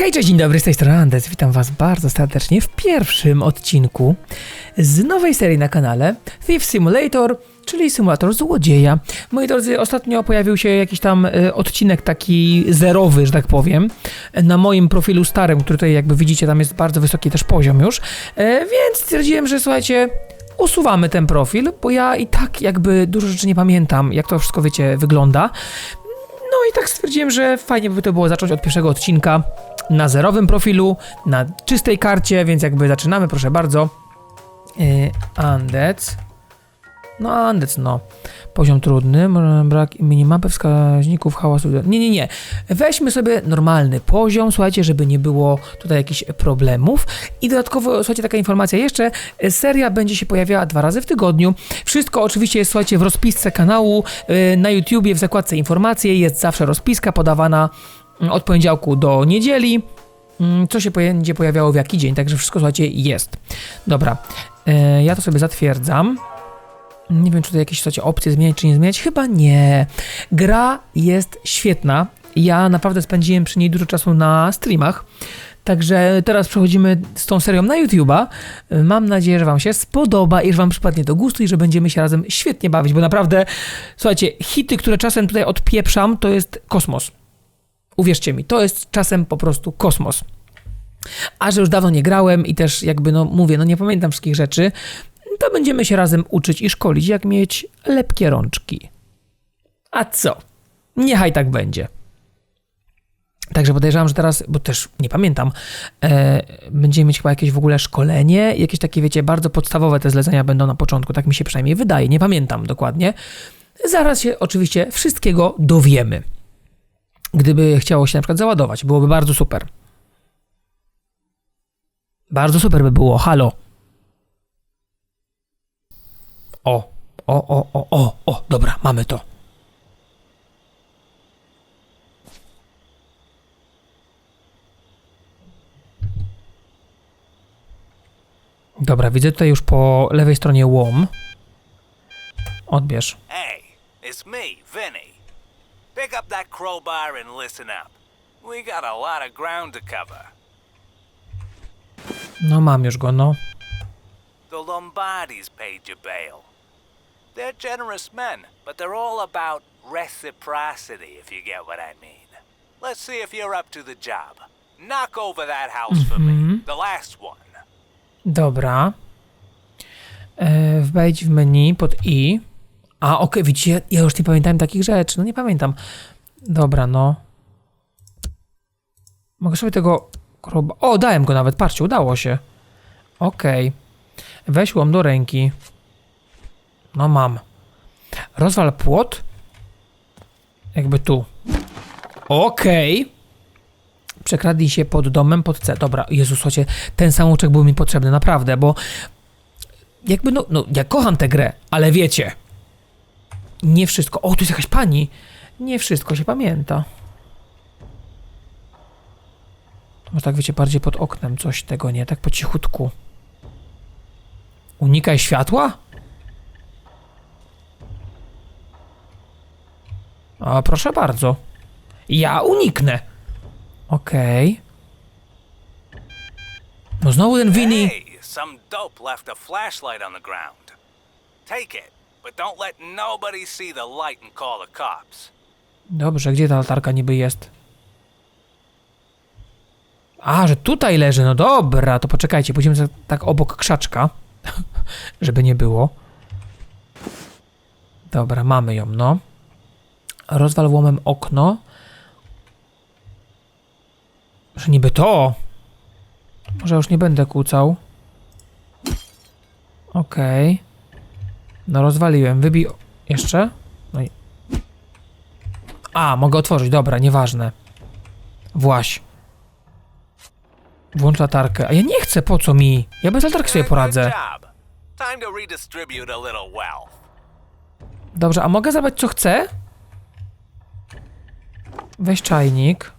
Hej, cześć, dzień dobry, z tej strony Andes. Witam was bardzo serdecznie w pierwszym odcinku z nowej serii na kanale Thief Simulator, czyli symulator złodzieja. Moi drodzy, ostatnio pojawił się jakiś tam e, odcinek taki zerowy, że tak powiem, na moim profilu starym, który tutaj jakby widzicie, tam jest bardzo wysoki też poziom już, e, więc stwierdziłem, że słuchajcie, usuwamy ten profil, bo ja i tak jakby dużo rzeczy nie pamiętam, jak to wszystko, wiecie, wygląda. No i tak stwierdziłem, że fajnie by to było zacząć od pierwszego odcinka na zerowym profilu, na czystej karcie, więc jakby zaczynamy, proszę bardzo. Yy, Andec. No Andec, no. Poziom trudny, brak minimapy wskaźników hałasu. Nie, nie, nie. Weźmy sobie normalny poziom, słuchajcie, żeby nie było tutaj jakichś problemów. I dodatkowo, słuchajcie, taka informacja jeszcze, seria będzie się pojawiała dwa razy w tygodniu. Wszystko oczywiście jest, słuchajcie, w rozpisce kanału, yy, na YouTubie, w zakładce informacje jest zawsze rozpiska podawana od poniedziałku do niedzieli. Mm, Co się będzie pojawiało w jaki dzień, także wszystko, słuchajcie, jest. Dobra, e, ja to sobie zatwierdzam. Nie wiem, czy tutaj jakieś słuchajcie, opcje zmieniać, czy nie zmieniać. Chyba nie. Gra jest świetna. Ja naprawdę spędziłem przy niej dużo czasu na streamach. Także teraz przechodzimy z tą serią na YouTube'a. Mam nadzieję, że Wam się spodoba i że Wam przypadnie do gustu i że będziemy się razem świetnie bawić, bo naprawdę, słuchajcie, hity, które czasem tutaj odpieprzam, to jest kosmos. Uwierzcie mi, to jest czasem po prostu kosmos. A że już dawno nie grałem i też jakby, no mówię, no nie pamiętam wszystkich rzeczy, to będziemy się razem uczyć i szkolić, jak mieć lepkie rączki. A co? Niechaj tak będzie. Także podejrzewam, że teraz, bo też nie pamiętam, e, będziemy mieć chyba jakieś w ogóle szkolenie, jakieś takie, wiecie, bardzo podstawowe te zlecenia będą na początku, tak mi się przynajmniej wydaje, nie pamiętam dokładnie. Zaraz się oczywiście wszystkiego dowiemy. Gdyby chciało się na przykład załadować, byłoby bardzo super. Bardzo super by było, halo. O, o, o, o, o, o, dobra, mamy to. Dobra, widzę tutaj już po lewej stronie łom. Odbierz. Hey, it's me, Vinny. Pick up that crowbar and listen up. We got a lot of ground to cover. No mam już go, no. The Lombardis paid your bail. They're generous men, but they're all about reciprocity, if you get what I mean. Let's see if you're up to the job. Knock over that house for me, mm-hmm. the last one. Dobra. E, wejdź w menu pod i. A, okej, widzicie, ja już nie pamiętałem takich rzeczy. No nie pamiętam. Dobra, no. Mogę sobie tego. O, dałem go nawet, patrzcie, udało się. Okej. Weź łom do ręki. No mam. Rozwal płot. Jakby tu. Okej. Przekradli się pod domem, pod C. Dobra, Jezus, słuchajcie, ten samouczek był mi potrzebny, naprawdę, bo jakby, no, no, ja kocham tę grę, ale wiecie, nie wszystko. O, tu jest jakaś pani. Nie wszystko się pamięta. Może tak, wiecie, bardziej pod oknem coś tego, nie? Tak po cichutku. Unikaj światła? A, proszę bardzo. Ja uniknę. Okej. No znowu ten Winnie. Hey, some dope left a flashlight on the ground. Take it, but don't let nobody see the light and call the cops. Dobrze, gdzie ta latarka niby jest? A, że tutaj leży, no dobra, to poczekajcie, pójdziemy za- tak obok krzaczka, żeby nie było. Dobra, mamy ją, no. Rozwal łomem okno. Że niby to. Może już nie będę kłócał. Okej. No rozwaliłem, wybij... Jeszcze? No i... A, mogę otworzyć, dobra, nieważne. Właś. Włącz latarkę. A ja nie chcę, po co mi? Ja bez latarki sobie poradzę. Dobrze, a mogę zabrać co chcę? Weź czajnik.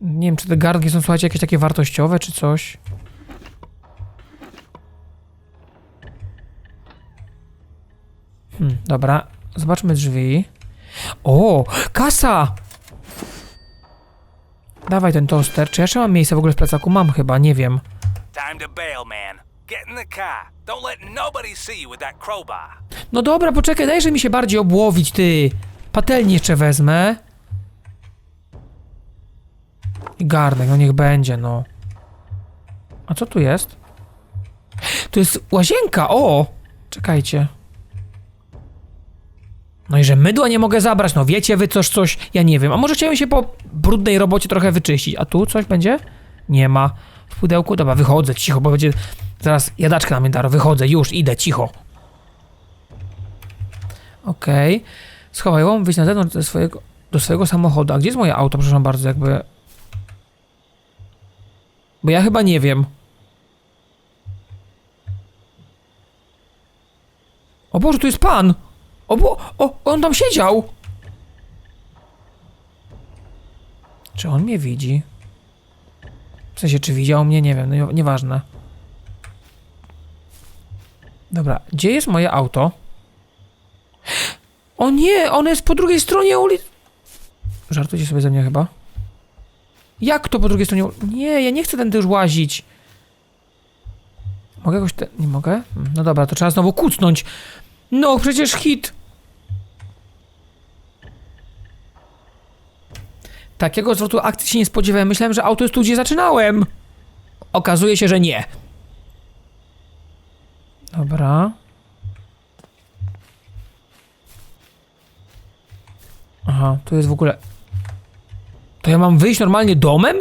Nie wiem, czy te garnki są, słuchajcie, jakieś takie wartościowe, czy coś. Hmm, dobra, zobaczmy drzwi. O, kasa! Dawaj ten toster. Czy ja jeszcze mam miejsce w ogóle w plecaku? Mam chyba, nie wiem. Time to bail, man. Get in the car. Don't let nobody see you with that crowbar. No dobra, poczekaj, dajże mi się bardziej obłowić, ty. Patelnię jeszcze wezmę. I garnek, no niech będzie, no. A co tu jest? Tu jest łazienka, o! Czekajcie. No i że mydła nie mogę zabrać, no wiecie wy coś, coś, ja nie wiem. A może chciałem się po brudnej robocie trochę wyczyścić. A tu coś będzie? Nie ma. W pudełku? Dobra, wychodzę, cicho, bo będzie... Zaraz jadaczka na mnie daro, wychodzę, już, idę, cicho. Okej. Schowaj ją, wyjść na zewnątrz do swojego, do swojego samochodu. A gdzie jest moje auto, przepraszam bardzo, jakby... Bo ja chyba nie wiem. O Boże, tu jest pan! O bo... O, on tam siedział! Czy on mnie widzi? W sensie, czy widział mnie? Nie wiem, no nie- nieważne. Dobra, gdzie jest moje auto? O nie, ono jest po drugiej stronie ulicy. Żartujcie sobie ze mnie chyba. Jak to po drugiej stronie? Nie, ja nie chcę tędy już łazić. Mogę jakoś te... Nie mogę? No dobra, to trzeba znowu kucnąć. No, przecież hit. Takiego zwrotu akcji się nie spodziewałem. Myślałem, że auto jest tu, gdzie zaczynałem. Okazuje się, że nie. Dobra. Aha, tu jest w ogóle. To ja mam wyjść normalnie domem?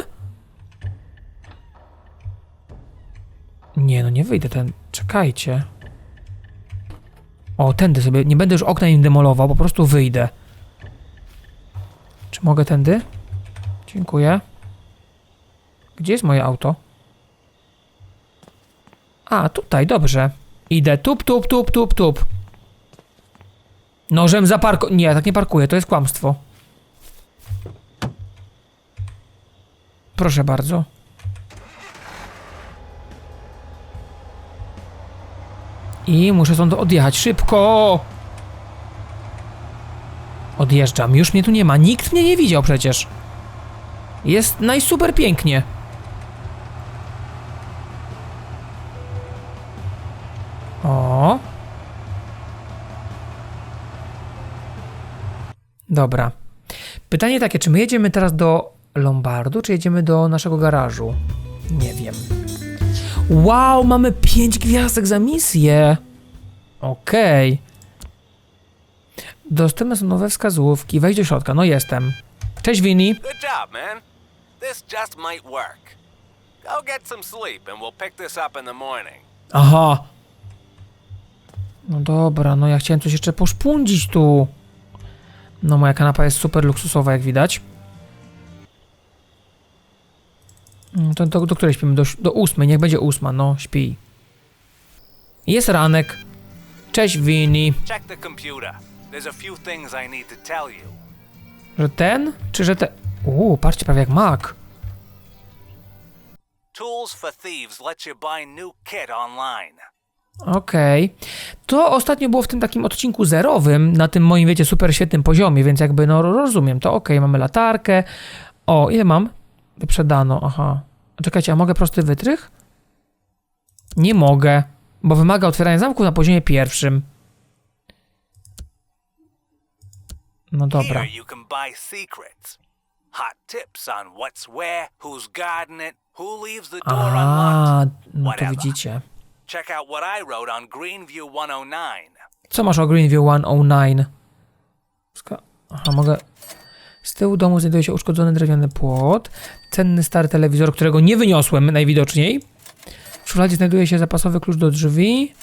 Nie, no nie wyjdę ten. Czekajcie. O, tędy sobie. Nie będę już okna im demolował, po prostu wyjdę. Czy mogę tędy? Dziękuję. Gdzie jest moje auto? A, tutaj, dobrze. Idę. Tup, tup, tup, tup, tup. Nożem zaparko... Nie, tak nie parkuję, to jest kłamstwo. Proszę bardzo. I muszę stąd odjechać szybko. Odjeżdżam, już mnie tu nie ma. Nikt mnie nie widział przecież. Jest najsuper pięknie. O. Dobra. Pytanie takie, czy my jedziemy teraz do Lombardu, czy jedziemy do naszego garażu? Nie wiem. Wow, mamy 5 gwiazdek za misję. Okej. Dostępne są nowe wskazówki. Wejdź do środka. No jestem. Cześć, Winnie. Good job, man. This just might work. Go get some sleep and we'll pick this up in the morning. Aha. No dobra, no ja chciałem coś jeszcze poszpundzić tu. No moja kanapa jest super luksusowa, jak widać. Mm, To do, do której śpimy? Do, do ósmej, niech będzie ósma, no śpi. Jest ranek. Cześć, Winnie. Check the computer. There's a few things I need to tell you. Że ten? Czy że ten? Uuu, patrzcie, prawie jak Mac. Tools for Thieves lets you buy new kit online. Okej. To ostatnio było w tym takim odcinku zerowym, na tym moim, wiecie, super świetnym poziomie, więc jakby, no rozumiem to. Okej, mamy latarkę. O, ile mam? Wyprzedano, aha. Czekajcie, a mogę prosty wytrych? Nie mogę, bo wymaga otwierania zamku na poziomie pierwszym. No dobra. Here you can buy secrets. Hot tips on what's where, who's guarding it, who leaves the door A, unlocked. no to widzicie. Check out what I wrote on Greenview 109. Co masz o Greenview 109? Ska- Aha, mogę... Z tyłu domu znajduje się uszkodzony drewniany płot, cenny stary telewizor, którego nie wyniosłem najwidoczniej. W szufladzie znajduje się zapasowy klucz do drzwi.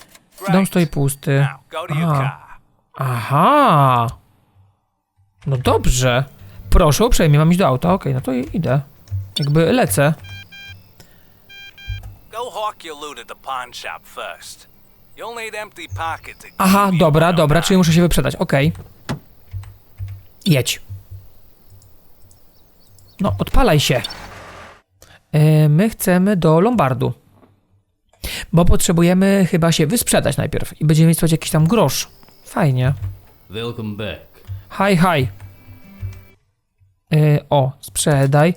Dom stoi pusty. Now, go to your Aha. car. Aha! No dobrze. Proszę uprzejmie, mam iść do auta. Okej, no to i- idę. Jakby lecę. Aha, dobra, dobra, 109. czyli muszę się wyprzedać. Okej. Jedź. No, odpalaj się. E, my chcemy do Lombardu. Bo potrzebujemy chyba się wysprzedać najpierw i będziemy mieć jakiś tam grosz. Fajnie. Welcome back. Hi, hi. E, o, sprzedaj.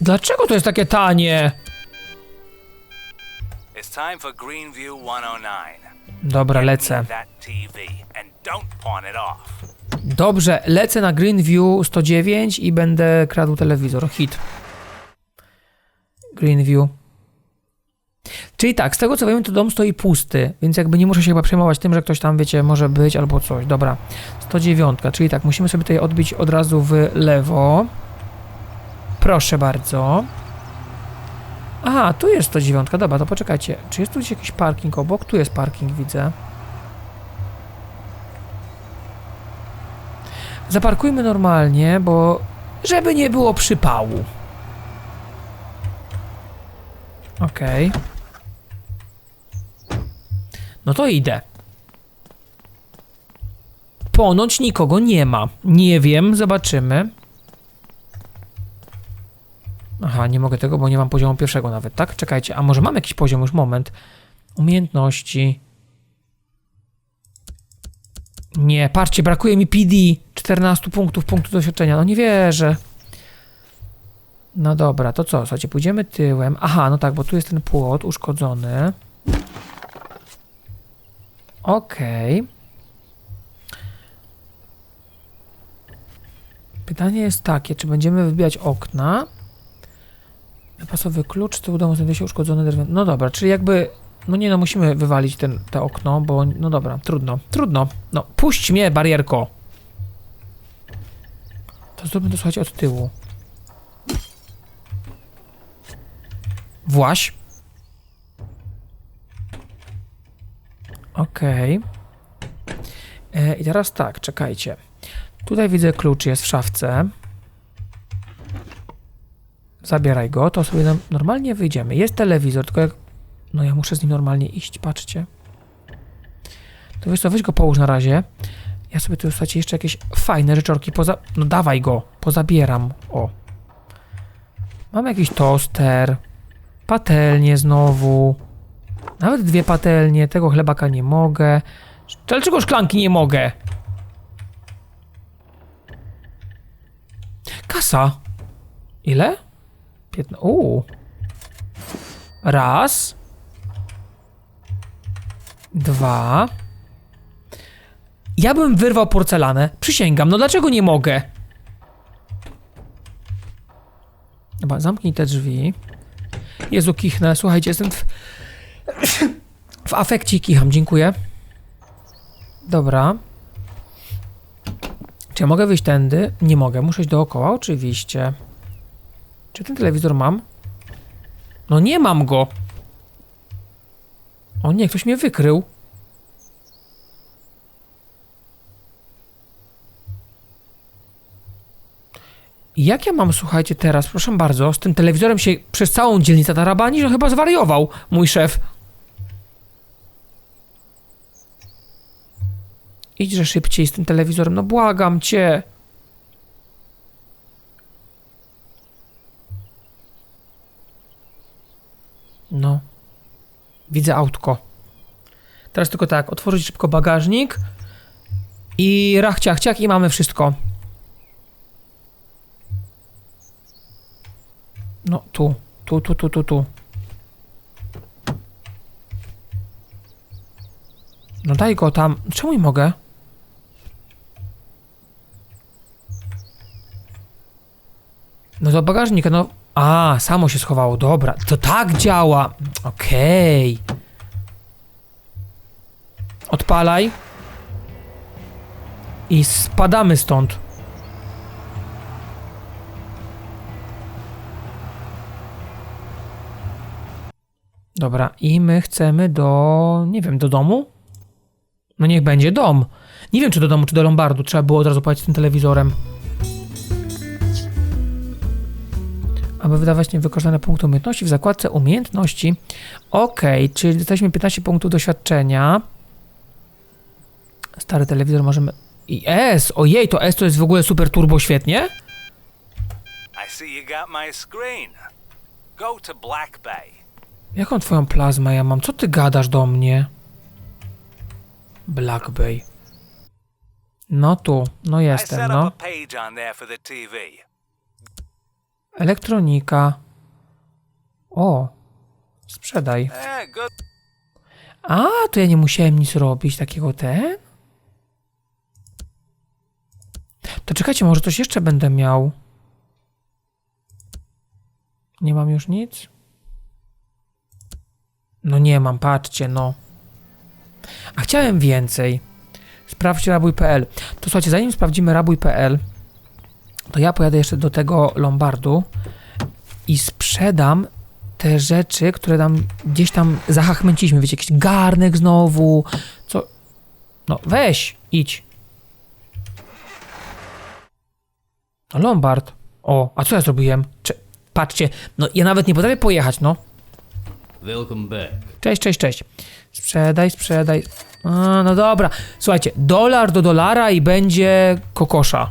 Dlaczego to jest takie tanie? 109. Dobra, lecę. Dobrze, lecę na Greenview 109 i będę kradł telewizor. Hit. Greenview. Czyli tak, z tego co wiem, to dom stoi pusty, więc jakby nie muszę się chyba przejmować tym, że ktoś tam, wiecie, może być albo coś. Dobra, 109, czyli tak, musimy sobie tutaj odbić od razu w lewo. Proszę bardzo. Aha, tu jest 109, dobra, to poczekajcie. Czy jest tu gdzieś jakiś parking obok? Tu jest parking, widzę. Zaparkujmy normalnie, bo żeby nie było przypału. Okej. No to idę. Ponoć nikogo nie ma. Nie wiem, zobaczymy. Aha, nie mogę tego, bo nie mam poziomu pierwszego nawet, tak? Czekajcie, a może mam jakiś poziom już? Moment. Umiejętności. Nie, patrzcie, brakuje mi PD. 14 punktów, punktu doświadczenia. No nie wierzę. No dobra, to co? Słuchajcie, pójdziemy tyłem. Aha, no tak, bo tu jest ten płot uszkodzony. Okej. Pytanie jest takie, czy będziemy wybijać okna? Pasowy klucz, to udało znajdzie się uszkodzony drewno. No dobra, czyli jakby no nie no, musimy wywalić ten, te okno, bo no dobra, trudno, trudno. No, puść mnie, barierko. To zróbmy to, słuchajcie, od tyłu. Właś. Okej. E, I teraz tak, czekajcie. Tutaj widzę klucz, jest w szafce. Zabieraj go, to sobie nam normalnie wyjdziemy. Jest telewizor, tylko jak no ja muszę z nim normalnie iść, patrzcie. To wiesz co, weź go połóż na razie. Ja sobie tu słuchajcie jeszcze jakieś fajne rzeczorki poza... No dawaj go, pozabieram. O. Mam jakiś toster. Patelnię znowu. Nawet dwie patelnie. Tego chlebaka nie mogę. Dlaczego szklanki nie mogę? Kasa. Ile? Piętna... Uuu. Raz. Dwa. Ja bym wyrwał porcelanę. Przysięgam, no dlaczego nie mogę? Dobra, zamknij te drzwi. Jezu, kichnę. Słuchajcie, jestem w, w afekcie kicham. Dziękuję. Dobra. Czy ja mogę wyjść tędy? Nie mogę. Muszę iść dookoła, oczywiście. Czy ten telewizor mam? No nie mam go. O nie, ktoś mnie wykrył. Jak ja mam, słuchajcie, teraz, proszę bardzo, z tym telewizorem się przez całą dzielnicę tarabani, że chyba zwariował mój szef. Idźże szybciej z tym telewizorem, no błagam cię. No. Widzę autko. Teraz tylko tak, otworzyć szybko bagażnik i rach, ciach, ciach i mamy wszystko. No, tu, tu, tu, tu, tu, tu. No daj go tam. Czemu nie mogę? Do bagażnika, no. A, samo się schowało, dobra. To tak działa. Okej. Odpalaj. I spadamy stąd. Dobra, i my chcemy do. Nie wiem, do domu? No niech będzie dom. Nie wiem, czy do domu, czy do Lombardu. Trzeba było od razu płacić tym telewizorem. Aby wydawać niewykorzystane punkty umiejętności w zakładce umiejętności. Ok, czyli dostaliśmy 15 punktów doświadczenia. Stary telewizor możemy... I S! Ojej, to S to jest w ogóle super turbo świetnie? Jaką twoją plazmę ja mam? Co ty gadasz do mnie? Black Bay. No tu, no jestem, no. a page on there for the TV. Elektronika. O, sprzedaj. A, to ja nie musiałem nic robić takiego ten? To czekajcie, może coś jeszcze będę miał. Nie mam już nic? No nie mam, patrzcie, no. A chciałem więcej. Sprawdźcie rabuj.pl. To słuchajcie, zanim sprawdzimy rabuj.pl, to ja pojadę jeszcze do tego Lombardu i sprzedam te rzeczy, które tam gdzieś tam zahachmęciliśmy. Wiecie, jakiś garnek znowu. Co? No weź, idź. No Lombard. O, a co ja zrobiłem? Cze patrzcie, no ja nawet nie potrafię pojechać, no. Welcome back. Cześć, cześć, cześć. Sprzedaj, sprzedaj. A, no dobra. Słuchajcie, dolar do dolara i będzie kokosza.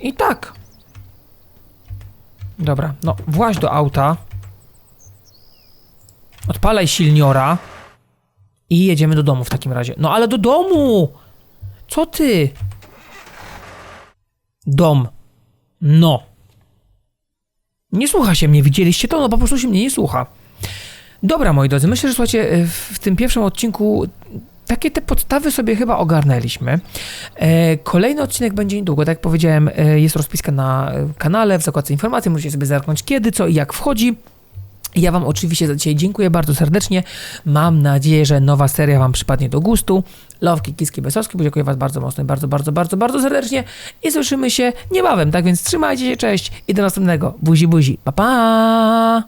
I tak. Dobra, no właź do auta. Odpalaj silniora. I jedziemy do domu w takim razie. No ale do domu! Co ty? Dom. No. Nie słucha się mnie, widzieliście to? No po prostu się mnie nie słucha. Dobra, moi drodzy, myślę, że słuchajcie, w tym pierwszym odcinku takie te podstawy sobie chyba ogarnęliśmy. E, Kolejny odcinek będzie niedługo, tak jak powiedziałem, e, jest rozpiska na kanale, w zakładce informacji, możecie sobie zerknąć kiedy, co i jak wchodzi. Ja Wam oczywiście za dzisiaj dziękuję bardzo serdecznie. Mam nadzieję, że nowa seria Wam przypadnie do gustu. Lowki, kiski, besowski. Dziękuję Was bardzo mocno bardzo, bardzo, bardzo, bardzo serdecznie. I słyszymy się niebawem. Tak więc trzymajcie się, cześć i do następnego. Buzi, buzi. Pa, pa!